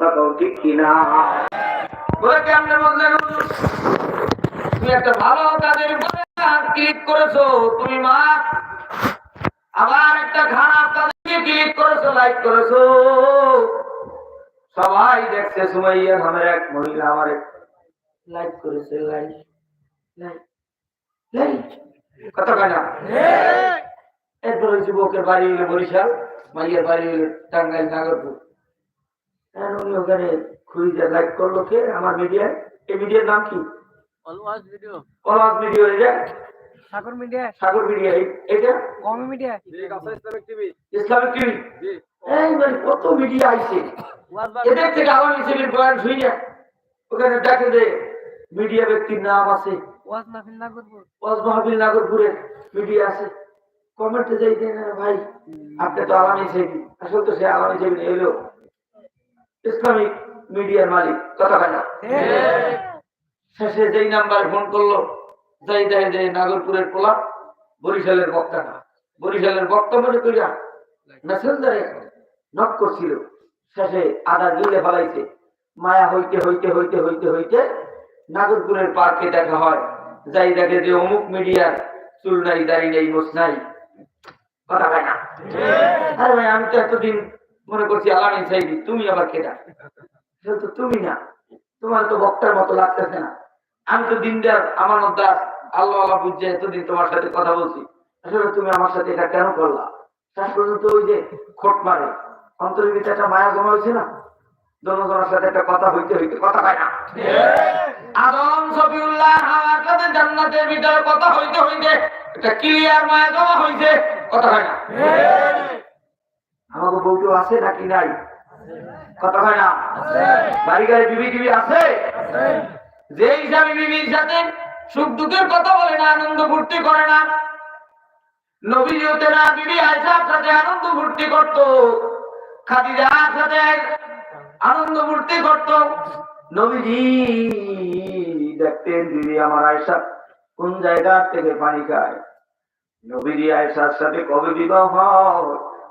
কথা কও ঠিক কিনা? বলে কেমনে বললেন তুমি একটা ভালো কাজের ক্লিক করেছ তুমি মা আবার একটা খারাপ কাজে ক্লিক করেছ লাইক করেছ। সবাই দেখছে সুমাইয়া নামের এক মহিলা আমার লাইক করেছে লাইক লাইক লাইক কত কানা এরপর যুবকের বাড়ি হইলে বরিশাল মাইয়ের বাড়ি হইলে টাঙ্গাইল নাগরপুর। উনি ওখানে খুঁজে লাইক করল কে? আমার মিডিয়ায় এই মিডিয়ার নাম কি? অলওয়াজ ভিডিও কলাজ মিডিয়া এটা সাগর মিডিয়া সাগর মিডিয়া এটা কমি মিডিয়া ইসলামিক টিভি এই মানে কত মিডিয়া আইছে? এদের থেকে আওয়ামী লীগের বয়ান ওখানে ডাকে যে মিডিয়া ব্যক্তির নাম আছে। ওয়াজ মাহফিল না করব ওয়াজ মাহফিল নাগরপুরের মিডিয়া আছে। কমেন্টে যাই দেন ভাই। আপনি তো আলামী সেবি আসলে তো সে আলামী সেবি হলো ইসলামিক মিডিয়ার মালিক কথা হয় না? শেষে যেই নাম্বার ফোন করল যাই দেখে যে নাগরপুরের পোলা বরিশালের বক্তা না। বরিশালের বক্তা মনে করিয়া মেসেঞ্জারে নক করছিল। শেষে আদা গিলে ফেলাইছে। মায়া হইতে হইতে হইতে হইতে হইতে নাগরপুরের পার্কে দেখা হয়। যাই দেখে যে অমুক মিডিয়ার চুল নাই দাড়ি নেই মোস নাই। কথা হয় না? আরে ভাই আমি তো এতদিন মনে করছি আলামিন সাইদি তুমি আবার সেটা তো তুমি না। তোমার তো বক্তার মতো লাগতেছে না। আমি তো দিনদার আমার মধ্যে আল্লাহ আল্লাহ বুঝছে, এতদিন তোমার সাথে কথা বলছি। আসলে তুমি আমার সাথে এটা কেন করলা? শেষ পর্যন্ত ওই যে খোট মারে। অন্তরের ভিতরে একটা মায়া জমা হয়েছে না? দোনোজনের সাথে একটা কথা হইতে হইতে কথা পায় না। আদম সফিউল্লাহ সাথে জান্নাতের ভিতরে কথা হইতে হইতে একটা ক্লিয়ার মায়া জমা হইছে, কথা হয় না। আমাকে বউটো আছে নাকি নাই? কথা হয় না? বাড়ি গাড়ি বিবি টিবি আছে? যে হিসাবে বিবির সাথে সুখ দুঃখের কথা বলে না আনন্দ ফুর্তি করে না। বিবি আয়সার সাথে আনন্দ ফুর্তি করত। খাদিজার সাথে আনন্দ ফুর্তি করত। নবীজি দেখতেন আমার আয়সা কোন জায়গা থেকে পানি খায়? নবীজি আয়সার সাথে কবে বিবাহ হয়?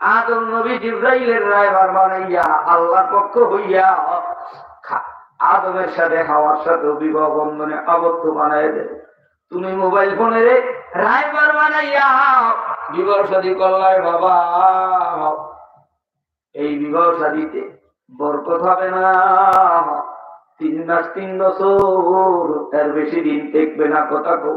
আদম নবী জিব্রাইলের রায়বার বানাইয়া আল্লাহর পক্ষ হইয়া আদমের সাথে হাওয়ার সাথে বিবাহ বন্ধনে আবদ্ধ বানায় দেয়। তুমি মোবাইল বানাইয়া বিবাহ শাদী করলাই বাবা এই বিবাহ শাদীতে বরকত হবে না তিন মাস তিন বছর তার বেশি দিন দেখবে না কথা কো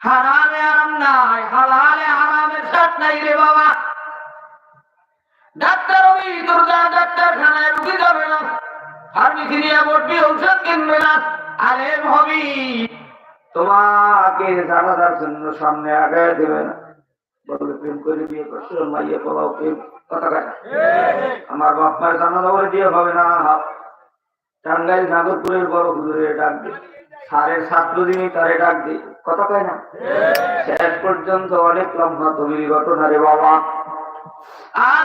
হারামে আরাম নাই হালালে হারামের নাই রে বাবা। ডাক্তার ওই যা ডাক্তারখানায় রুগী যাবে না ফার্মেসি নিয়ে বসবি ঔষধ কিনবে না। আলেম হবি তোমাকে জানাজার জন্য সামনে আগায় দেবে না। বলে প্রেম করে বিয়ে করছ, মাইয়া পোলাও প্রেম। কথা কথা আমার বাপ মায়ের জানাজা করে দিয়ে হবে না। টাঙ্গাইল, নাগরপুরের বড় হুজুরে ডাক দে সারের ছাত্র যিনি তারে ডাক দে কথা কয় না? শেষ পর্যন্ত অনেক লম্বা তুমি ঘটনা রে বাবা।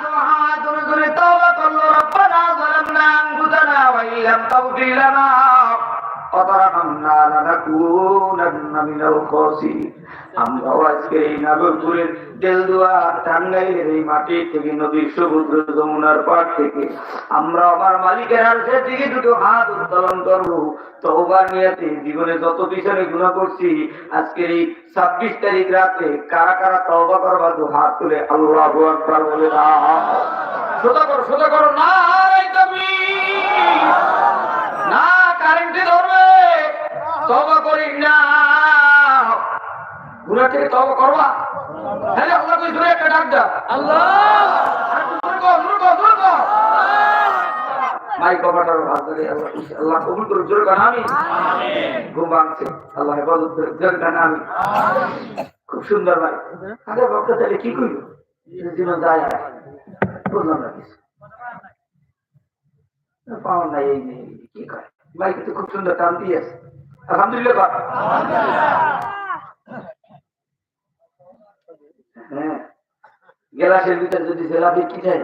মহামায় তুমি তুমি তওবা করল, রব্বানা যালামনা আনফুসানা ওয়া ইল্লাম জীবনে যত পিছনে গুণা করছি, আজকের এই ছাব্বিশ তারিখ রাতে কারা কারা তওবা করবা তো হাত তুলে আল্লাহ বলে সোজা করো না কারেন্টে ধরবে। করি না। থেকে করবা? তাহলে আল্লাহ কই জোরে একটা ডাক দাও আল্লাহ ধরে কবুল জোরে আমি ঘুম আল্লাহ হেফাজত করে জোরে কান আমি খুব সুন্দর ভাই। আগে বক্তা তাহলে কি কইল? জীবন যায় আর বুঝলাম না কিছু। পাওয়া নাই এই কি করে সুন্দর টান দিয়ে আছে। আলহামদুলিল্লাহ। হ্যাঁ ভিতরে যদি জেলাপি কি চাই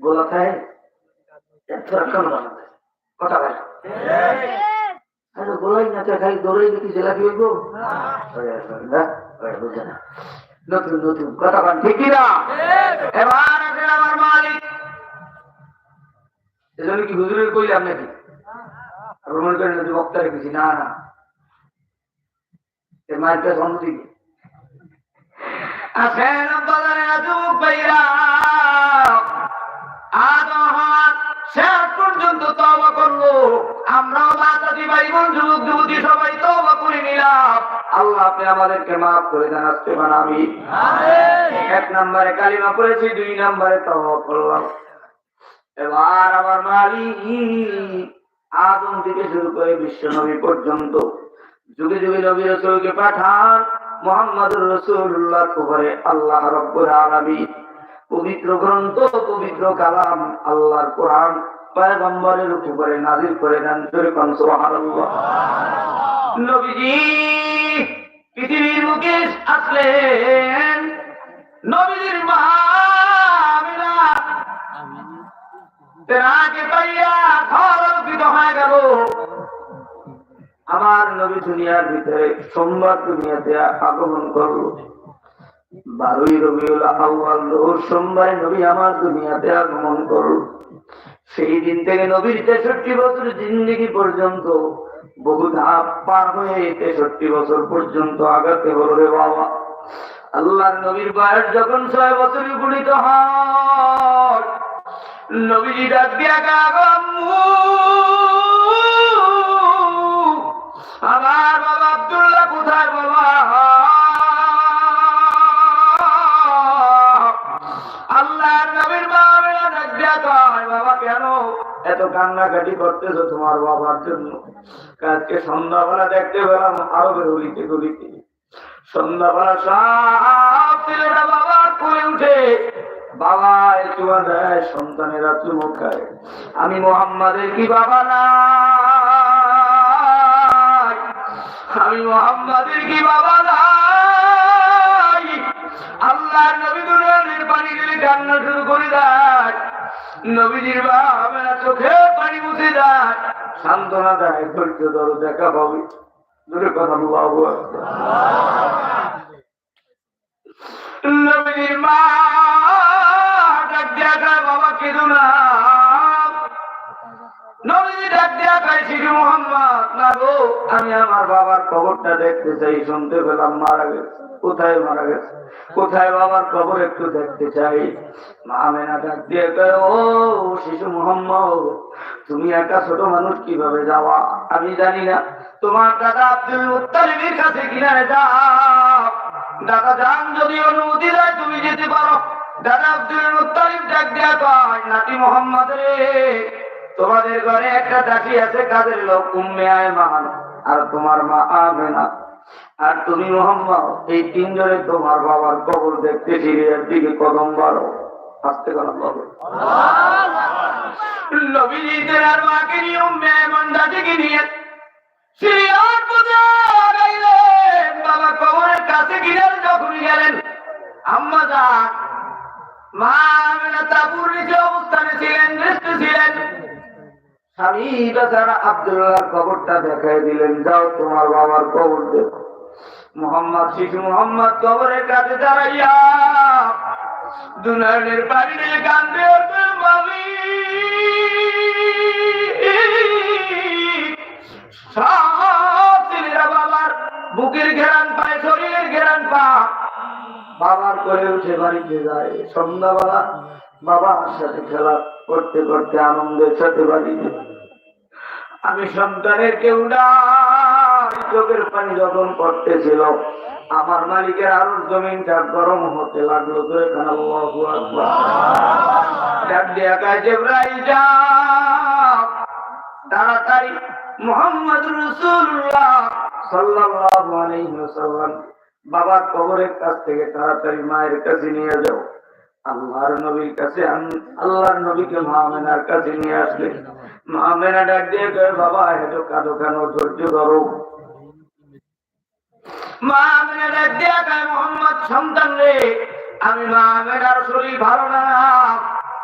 গোলা খায় কথা গোলাই না খাই দৌড়াই দেখি জেলাপি হইব? নতুন নতুন, কথা বল ঠিক না এবার আমার মালিক। এজন্য কি হুজুরের কইলাম নাকি? মনে যদি বক্তা রেখেছি না না। এর মায়ের কাছে আসেন বাজারে যুবক ভাইরা। শেষ পর্যন্ত তবা করল আমরাও মাতাদি ভাই বোন যুবক যুবতী সবাই তবা করে নিলাম। আল্লাহ আপনি আমাদেরকে মাফ করে দেন আসতে বানাবি এক নম্বরে কালিমা করেছি দুই নম্বরে তবা করলাম। এবার আমার মালিক আদম থেকে শুরু করে বিশ্ব নবী পর্যন্ত। যুগে যুগে নবী রসুলকে পাঠান মোহাম্মদ রসুল্লাহ উপরে আল্লাহ রব্বুল আলামিন। পবিত্র গ্রন্থ, পবিত্র কালাম আল্লাহর কোরআন পয়গম্বরের উপরে নাজিল করে দেন জোরে কোন, সুবহানাল্লাহ। নবীজি, পৃথিবীর মুখে আসলেন। নবীজির মা আমার নবী দুনিয়ার ভিতরে সোমবার দুনিয়াতে আগমন করল। বারোই রবিউল আউয়াল রোজ সোমবারে নবী আমার দুনিয়াতে আগমন করল। সেই দিন থেকে নবীর তেষট্টি বছর জিন্দগি পর্যন্ত বহু ধাপ পার হয়ে তেষট্টি বছর পর্যন্ত আগাতে হলো রে বাবা। আল্লাহর নবীর বয়স যখন ছয় বছর উপনীত হয় নবীজি ডাক দিয়া গাগম্মু আমার বাবা আব্দুল্লাহ কোথায় বাবা? আল্লাহর নবীর বাবা ডাক বাবা, কেন এত কান্নাকাটি করতেছো তোমার বাবার জন্য? আজকে সন্ধ্যাবেলা দেখতে পেলাম আরবের গলিতে গলিতে। সন্ধ্যাবেলা সব ছেলেরা বাবার কোলে উঠে দেয় আমি মোহাম্মদের কি বাবা নাই আমি মোহাম্মদের কি বাবা নাই আল্লাহ নবী দুনিয়ার পানি গেলে কান্না শুরু করে দেয়। নবীজির বাবা চোখে পানি মুছে দেয়। সান্ত্বনা দেয়, ধৈর্য ধরো, দেখা পাবে দূরে কথা বাবু শিশু মোহাম্মদ একটু তুমি একা ছোট মানুষ কীভাবে যাওয়া? আমি জানি না। তোমার দাদা আব্দুল মুত্তালিবের কাছে কিনারে যাও। দাদা যান যদি অনুমতি দেয়, তুমি যেতে পারো। দাদা আব্দুল মুত্তালিব ডাক দিয়া কয়, নাতি মোহাম্মদ রে তোমাদের ঘরে একটা দাসী আছে, কাজের লোক, উম্মে আয় মান আর তোমার মা আমেনা। আর তুমি মোহাম্মদ, এই তিনজনে তোমার বাবার কবর দেখতে সিরিয়ার দিকে কদম বাড়ো। আসতে আয়মান গাইলেন। বাবা কবরের কাছে গিলেন মা ছিলেন ছিলেন। স্বামী বেচারা কবরটা দেখাই দিলেন, যাও তোমার বাবার কবর দেখো। মোহাম্মদ, শিশু মোহাম্মদ কবরের কাছে দাঁড়াইয়া মালিক বাবার বুকের ঘেরান পায়, শরীরের ঘেরান পা। বাবার করে উঠে বাড়িতে যায়। সন্ধ্যাবেলা বাবার সাথে খেলা করতে করতে আনন্দের সাথে বাড়িতে আমি সন্তানের কেউ নাই, চোখের পানি যখন পড়তেছিল। আমার মালিকের আরও জমিনটা গরম হতে লাগল তো এখানে তাড়াতাড়ি মোহাম্মদ রসুল্লাহ ওয়াসাল্লাম বাবার কবরের কাছ থেকে তাড়াতাড়ি মায়ের কাছে নিয়ে যাও। আল্লাহর নবীর কাছে আল্লাহর নবীকে মামেনার কাছে নিয়ে আসলে মামেনা ডাক দিয়ে কয়ে, বাবা, এত কাঁদো কেন? ধৈর্য ধরো।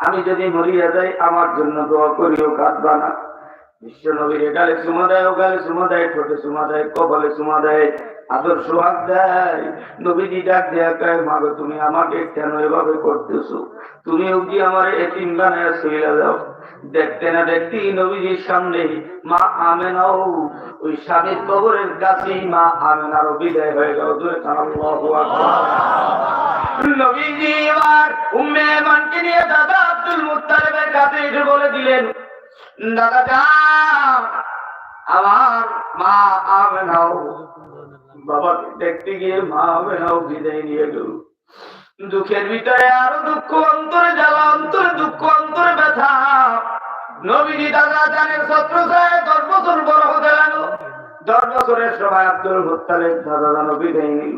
আমি যদি মরিয়া যাই, আমার জন্য দোয়া করিও, কাঁদবা না। তুমি আমাকে কেন এভাবে করতেছো? তুমি কি আমার এতিম বানায় শুইলা যাও দেখতে না দেখতে নবীজির সামনে, মা আমেনাও। ওই স্বামীর কবরের কাছেই মা আমেনারও বিদায় হয়ে গেল। নবীজি এবার উম্মে মানকে নিয়ে দাদা আব্দুল মুত্তালিবের কাছে বলে দিলেন আমার মা বাবাকে দেখতে গিয়ে মা বিদায় নিয়ে গেল। দুঃখের ভিতরে আরও দুঃখ, অন্তরে জ্বালা, অন্তরে দুঃখ, অন্তরে ব্যথা। নবীজি দাদা জানের শত্রু সাহেব দশ বছর বড় হতে লাগল। দশ বছরের সময় আব্দুল মুত্তালিব দাদা বিদায় নিল।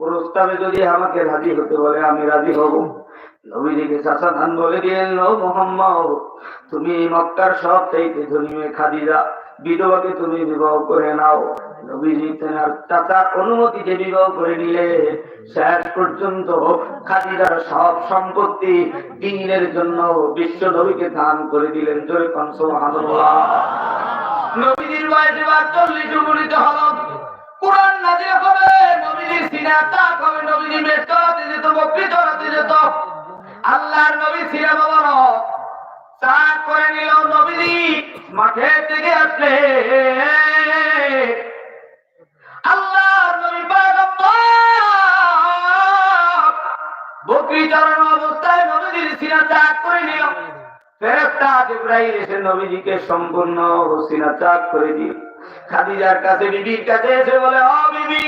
প্রস্তাবে যদি আমাকে রাজি হতে বলে, আমি রাজি হব। নবীজিকে বলে দিলেন মোহাম্মদ, তুমি মক্কার সব বিধবাকে তুমি বিবাহ করে নাও। নবীজি তেনার চাচার অনুমতিতে বিবাহ করে নিলে শেষ পর্যন্ত খাদিজার সব সম্পত্তি দিনের জন্য বিশ্ব নবীকে দান করে দিলেন। জয় কংস নবীজির বয়সে বার চল্লিশ, উপনীত হল। কোরআন নাজির হবে নবীজির সিনা তাক হবে নবীজি মেষ চড়াতে যেত বকরি চড়াতে যেত আল্লাহর নবী সিনা বাবানো চাক করে নিল নবীজি মাঠে থেকে আসলে। আল্লাহর নবী পয়গম্বর বকরি চড়ানো অবস্থায় নবীজির সিনা চাক করে নিল। ফেরেশতা জিব্রাইল এসে নবীজিকে সম্পূর্ণ সিনা চাক করে দিল। খাদিজার কাছে বিবির কাছে এসে বলে, ও বিবি,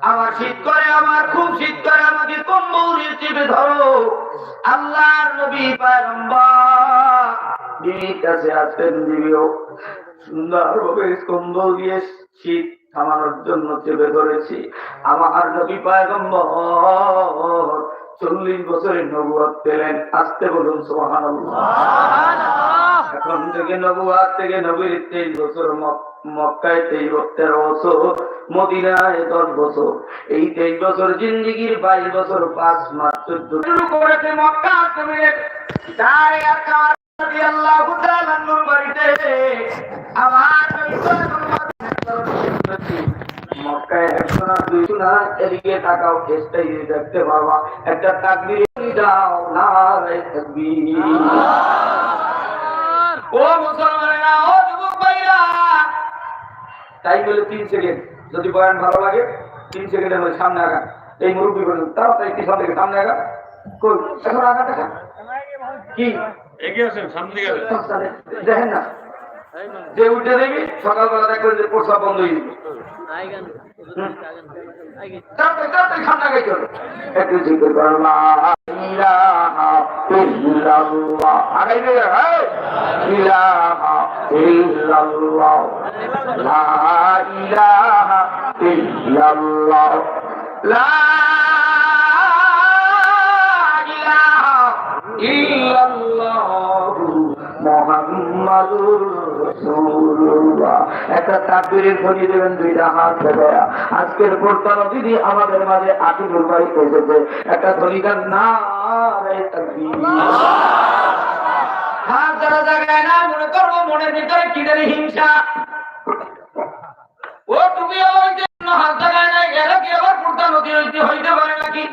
আমার শীত করে, আমার খুব শীত করে, আমাকে কম্বলের চেপে ধরো। আল্লাহর নবী পয়গম্বর বিবির কাছে আসেন বিবিও, সুন্দরভাবে কম্বল দিয়ে শীত থামানোর জন্য চেপে ধরেছি। আমার নবী পয়গম্বর চল্লিশ বছরের নবুয়াত পেলেন। আসতে বলুন সোহান এখন থেকে নবুয়াত থেকে নবীর তেইশ বছর মক্কায় তেইশ তেরো বছর, মদিনায় দশ বছর। এই তেইশ বছর জিন্দিগির বাইশ বছর, পাঁচ মাস চোদ্দ শুরু করেছে মক্কা দেখতে পারবা একটা ও মুসলমানেরা ও যুবক ভাইরা তাই বলে তিন সেকেন্ড যদি বয়ান ভালো লাগে তিন সেকেন্ডের মধ্যে সামনে আগা এই মুরব্বী বলুন তাড়াতাড়ি পিছন থেকে সামনে আগা কই? এখন আগা দেখা কি? এগিয়ে আসেন সামনে দেখেন না। যে উঠে দেখবি সকালবেলা দেখবেন যে প্রস্তাব বন্ধ হয়ে যাবে। হ্যাঁ। মোহাম্মদুর একটা তাকবীরের ধ্বনি দেবেন দুইটা হাত দেয়া আজকের প্রস্তাব দিদি আমাদের মাঝে আকিবুল ভাই এসেছে। একটা ধ্বনিটার না হাত যারা জায়গায় না মনে করব মনের ভিতরে কি জানি হিংসা। ও তুমি আমার জন্য হাত জায়গায় নাই এরা কি আবার প্রধান অতিথি হইতে পারে নাকি?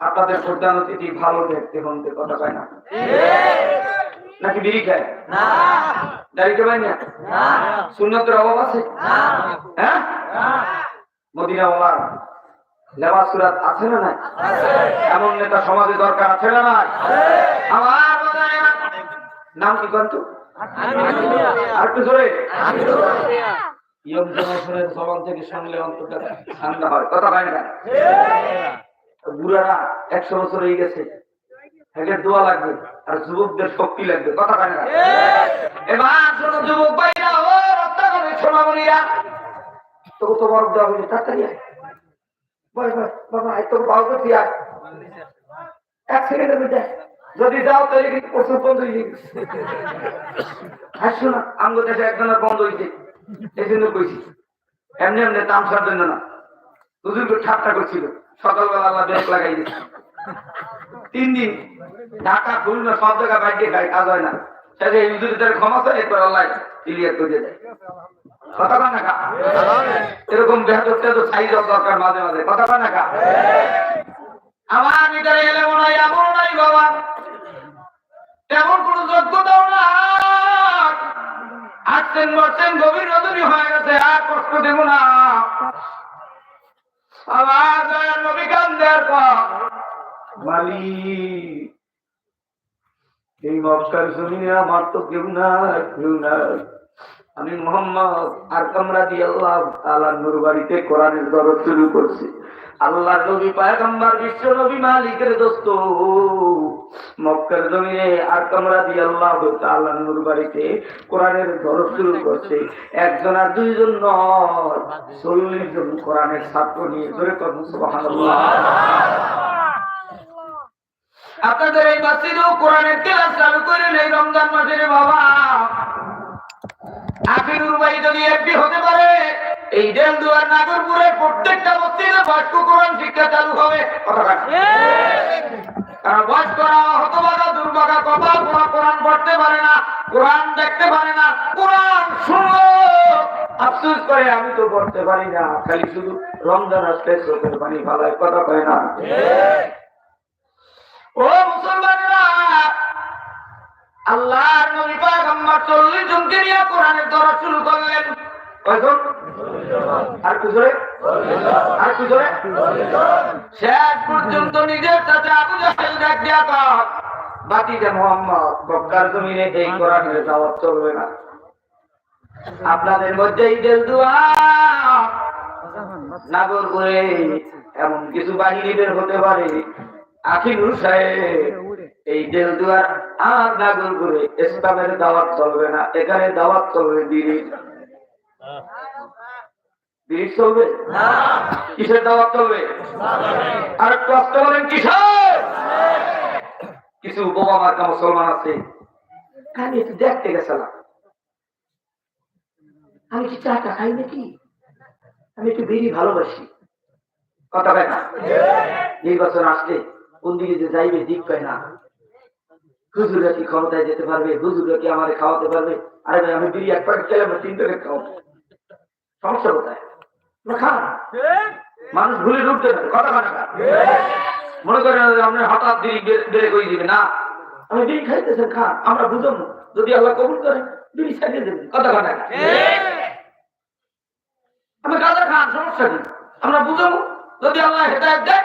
আপনাদের প্রধান অতিথি ভালো দেখতে হতে কথা কয় না? নাকি বিড়ি খায়? দাড়ি খাবেন না? সুন্নতের অভাব আছে? হ্যাঁ? মদিনা ওলার লেবাস সুরাত আছে না নাই? এমন নেতা সমাজে দরকার আছে না নাই? আমার নাম কি কন্ত আর একটু জোরে। ইয়ং জেনারেশনের জবান থেকে শুনলে ঠান্ডা হয়। কথা হয় না। বুড়ারা একশো বছর হয়ে গেছে। এদের দোয়া লাগবে। আর যুবকদের শক্তি লাগবে। কথা হয় না এবার শোনো, যুবক ভাইরা, ও করে সোনামণিরা। তোকে তো বরফ দেওয়া হয়েছে তাড়াতাড়ি বাবা। যদি যাও কিন্তু প্রচুর বন্ধ হয়ে হাসছো না দেশে একজনের বন্ধ হয়েছে। এই জন্য কইছি, এমনি এমনি তামসার জন্য না। হুজুরকে ঠাট্টা করছিল। সকালবেলা আল্লাহ ব্যাগ লাগাই তিন দিন ঢাকা খুলনা সব জায়গায় বাইকে খাই কাজ হয় না। সেটা এই তার ক্ষমা চাই এরপর আল্লাহ ক্লিয়ার করে দেয় গভীর রজনী হয়ে গেছে, আর কষ্ট দেব না। আমার নবী কান্দের পর মালিক এই মক্কার জমিনে আমার তো কেউ না কেউ না আমি মোহাম্মদ আর কামরা দিয়ে আল্লাহ তাআলা নূর বাড়িতে কোরআনের দরদ শুরু করছি। আল্লাহ নবী, পায়গম্বর, বিশ্ব নবী, মালিকের দোস্ত। মক্কার জমিনে আর কামরা দিয়ে আল্লাহ তাআলা নূর বাড়িতে কোরআনের দরদ শুরু করছে। একজন আর দুইজন নয়, চল্লিশ জন কোরআনের ছাত্র নিয়ে ধরে করুন সুবহানাল্লাহ। আপনাদের এই মসজিদেও কোরআনের ক্লাস চালু করে নেই রমজান মাসের বাবা। ভাই যদি একটি হতে পারে, এই প্রত্যেকটা মসজিদে কোরআন শিক্ষা চালু হবে। কারণ বয়স্করা হতবাগা দুর্বাগা কপাল কোরআন পড়তে পারে না, কোরআন দেখতে পারে না, কোরআন শুনলো। আফসোস করে আমি তো পড়তে পারি না, খালি শুধু রমজান আসলে চোখের পানি ভালায় কথা কয় না। ও মুসলমানেরা, আল্লাহর নবী পয়গম্বর 40 জনকে নিয়ে কোরআনের শুরু করলেন। কয়জন? আর কি জোরে? আর কি জোরে? শেষ পর্যন্ত নিজের সাথে আবু জাহেল জমিনে এই কোরআনের দাওয়াত চলবে না। আপনাদের মধ্যে ঈদের দোয়া নাগর করে এমন কিছু বাহিনী বের হতে পারে আখিরুল সাহেব এই জেল দুয়ার আর করে ইসলামের দাওয়াত চলবে না, এখানে দাওয়াত চলবে কিসের কিছু বোমা মার্কা মুসলমান আছে। আমি একটু দেখতে গেছিলাম। আমি কি চাটা খাই নাকি? আমি একটু বিড়ি ভালোবাসি। কথা না। নির্বাচন আসলে কোন দিকে যে যাইবে, দিক পায় না। হুজুরা কি ক্ষমতায় যেতে পারবে? হুজুরা কি আমারে খাওয়াতে পারবে? আরে আমি বিড়ি এক প্যাকেট খেলে আমার তিন প্যাকেট খাও সমস্যা কোথায়? মানুষ ভুলে ঢুকতে কথা মনে করেন আপনি হঠাৎ বিড়ি বেড়ে করে দিবে? না। আমি বিড়ি খাইতেছেন, খান। আমরা বুঝব যদি আল্লাহ কবুল করে, বিড়ি ছাড়িয়ে দেবেন। কথা কয় আমি গাঁজা খান, সমস্যা নেই আমরা বুঝব। যদি আল্লাহ হেদায়ত দেয়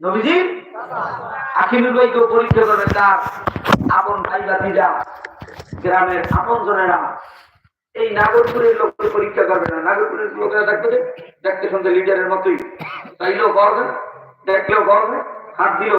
নবীজি? আখিনুর ভাইকে পরীক্ষা করবে তার আপন ভাই ভাতিজা গ্রামের আপন জনেরা। এই নাগরপুরের লোককে পরীক্ষা করবে না। নাগরপুরের লোকেরা দেখবে দেখতে শুনতে লিডারের মতোই। তাইলেও করবে দেখলেও করবে হাত দিলেও